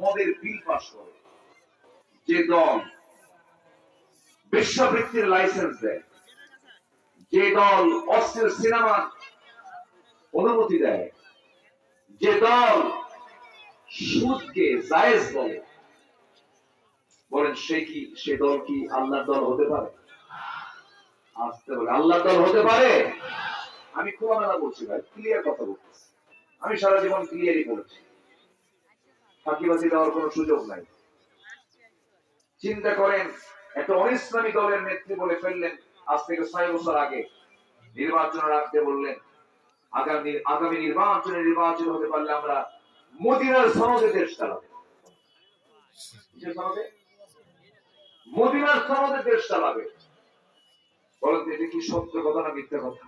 মদের bill pass করে। যে দল বিশ্ববৃত্তির লাইসেন্স দেয়, যে দল অস্ত্রের সিনেমার অনুমতি দেয়, যে দল সুদকে জায়েজ বলে, বলেন সে কি, সে দল কি আল্লাহর দল হতে পারে? আসতে বলে, আল্লাহর দল হতে পারে? আমি খোলামেলা বলছি ভাই ক্লিয়ার কথা বলতেছি। আমি সারা জীবন ক্লিয়ারই বলছি। ফাঁকিবাজি দেওয়ার কোনো সুযোগ নাই। চিন্তা করেন একটা অনিসলামী দলের নেত্রী বলে ফেললেন আজ থেকে ছয় বছর আগে। নির্বাচন রাখতে বললেন, আগামী আগামী নির্বাচনে নির্বাচন হতে পারলে আমরা মদিনার সনদে দেশ চালাবো। মদিনার সনদে দেশ চালাবে। বলেন এটা কি সত্য কথা না মিথ্যা কথা?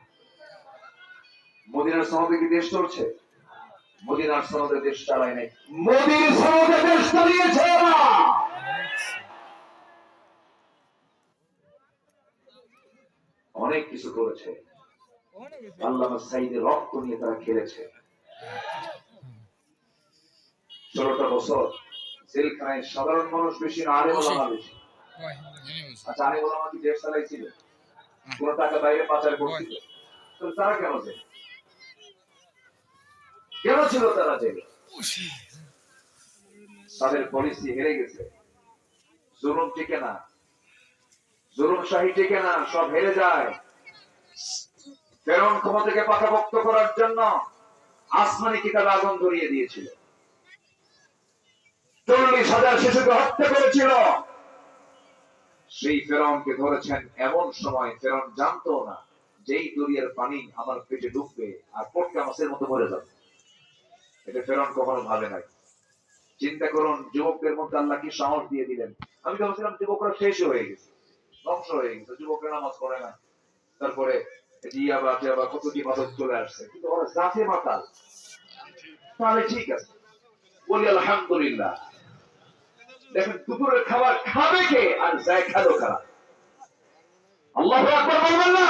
মদিনার সনদে কি দেশ চলছে? মদিনার সনদে দেশ চালায় নাই। মোদির সনদে দেশ চালিয়েছে। অনেক কিছু করেছে। রক্ত নিয়ে তারা খেলেছে। ষোলোটা বছর সাধারণ মানুষ বেশি না আরে ওলামা বেশি। আচ্ছা আরে দেশ কোন টাকা বাইরে পাচার করছিল? তারা কেন যে কেন ছিল তারা জেলে? তাদের পলিসি হেরে গেছে। জুলুম টিকে না। জুলুম শাহী টিকে না সব হেরে যায়। ফেরন ক্ষমতাকে পাকাপোক্ত করার জন্য আসমানি কিতাবে আগুন ধরিয়ে দিয়েছিল। চল্লিশ হাজার শিশুকে হত্যা করেছিল। সেই ফেরনকে ধরেছেন এমন সময় ফেরন জানতো না যেই দরিয়ার পানি আমার পেটে ঢুকবে আর পটকা মাছের মতো মরে যাবে। এটা ফেরন কখনো ভাবে নাই। চিন্তা করুন, যুবকদের মধ্যে আল্লাহ কি সাহস দিয়ে দিলেন? আমি তো ভাবছিলাম যুবকরা শেষ হয়ে গেছে, ধ্বংস হয়ে গেছে, যুবকরা নামাজ পড়ে না। তারপরে কত কি মাদক চলে আসছে, কিন্তু ওরা জাতে মাতাল। তাহলে ঠিক আছে। বলি, আলহামদুলিল্লাহ। দেখেন দুপুরের খাবার খাবে কে? আর যায় খারাপ আল্লাহ আকবর বলবেন না।